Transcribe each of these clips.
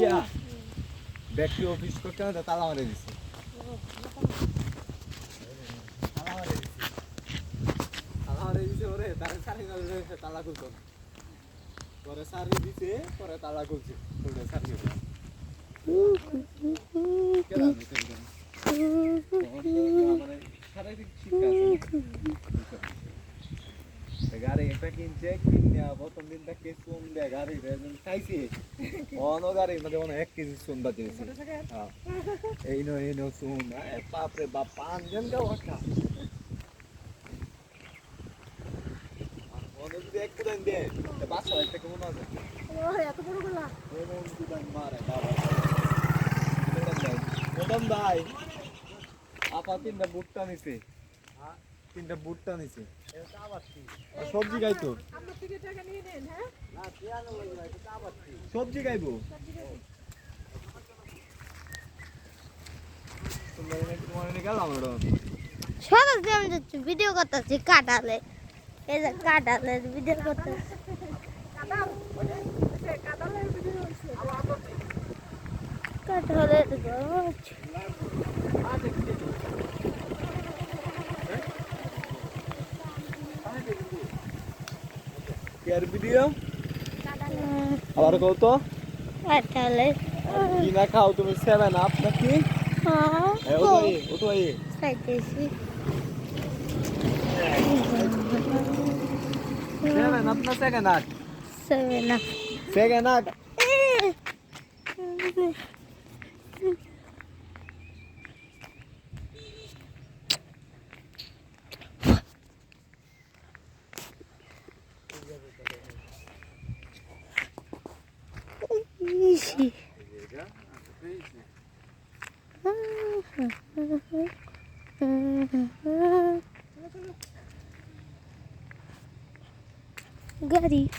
কিয়া ব্যক্তি অফিস করতে হবে, তালা মারে দিছে। তালা মারে দিছে। তালা মারে দিছে ওরে, তারে সারি দিছে তালা খুলছে। একটা কিনছে কিনে প্রথম দিন থেকে চুন দেয় গাড়ি খাইছে অন গাড়ি মানে মনে হয় এক কেজি চুন বাজিয়েছে হ্যাঁ। এই নো এই নো চুন আরে বাপরে বাপ পাঁচ জন গাও একটা মনে যদি এক কুদান দেয় বাচ্চা একটা কেমন আছে এত বড়গুলা কুদান মারে বাবা মদন ভাই আপা তিনটা বুটটা নিছে তিনটা বুটটা নিছে। সবজি নেন হ্যাঁ সবজি ওটা সরস আমি ভিডিও করতেছি কাটালে এই যে কাটালের ভিডিও করতেছি। কাদাল সে কাদালের ভিডিও হইছে কাটালের গাছ কেয়ার ভিডিও আবার কত কাটালের কি না খাও তুমি সেভেন আপ নাকি হ্যাঁ এ, ও তো এ, ও তো এ। খাইতেছি সেভেন আপ না সেকেন্ড আট seven up second Krisi. Gadi.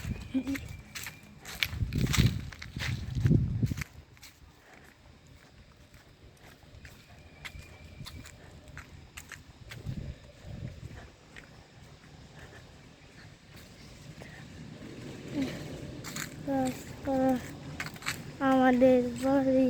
Uh, uh আমাদের বাড়ি